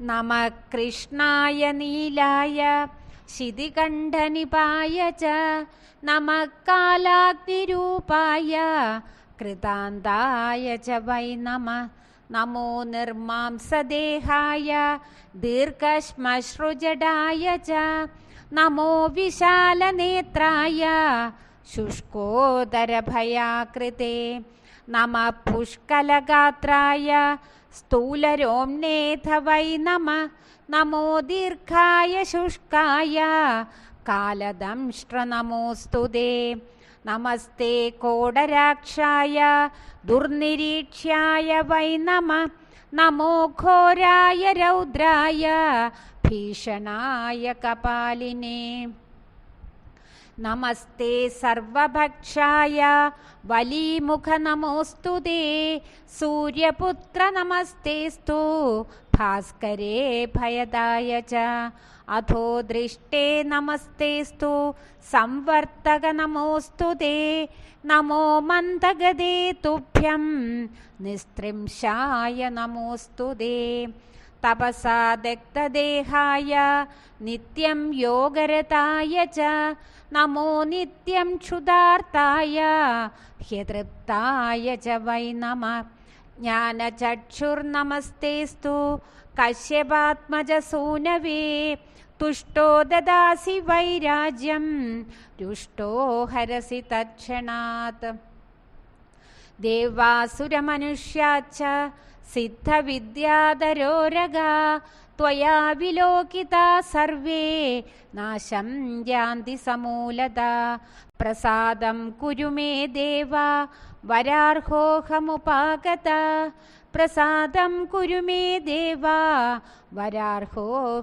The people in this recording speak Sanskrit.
नमः कृष्णाय नीलाय शितिकण्ठनिपाय च नमः कालाग्निरूपाय कृतान्ताय च वै नमः नमो निर्मांसदेहाय दीर्घश्मश्रुजडाय च नमो विशालनेत्राय शुष्कोदरभयाकृते नमः पुष्कलगात्राय സ്ഥൂലരോംനേഥ നമ. നമോ ദീർഘായ ശുഷ്കായ. കാലദംഷ്ട്ര നമോസ്തു നമസ്തേ കോടരാക്ഷായ. ദുർനിരീക്ഷ്യായ വൈ നമ. നമോ ഘോരായ രൗദ്രായ. ഭീഷണായ കപാലിനേ. नमस्ते सर्वभक्षाय वलीमुखनमोऽस्तु ते। सूर्यपुत्र नमस्तेस्तु भास्करे भयदाय च। अथो दृष्टे नमस्तेस्तु संवर्तकनमोऽस्तु ते। नमो मन्दगदे तुभ्यं निस्त्रिंशाय नमोऽस्तु ते तपसा दग्धदेहाय नित्यं योगरताय च नमो नित्यं क्षुधार्ताय ह्यतृप्ताय च वै नमः ज्ञानचक्षुर्नमस्तेस्तु कश्यपात्मजसूनवे तुष्टो ददासि वैराज्यं रुष्टो हरसि तत्क्षणात् देवासुरमनुष्याच्च सिद्धविद्याधरोरगा त्वया विलोकिता सर्वे नाशं यान्ति समूलदा। प्रसादं कुरु मे देवा वरार्होऽहमुपागता। प्रसादं कुरु मे देवा वरार्होऽहमुपागता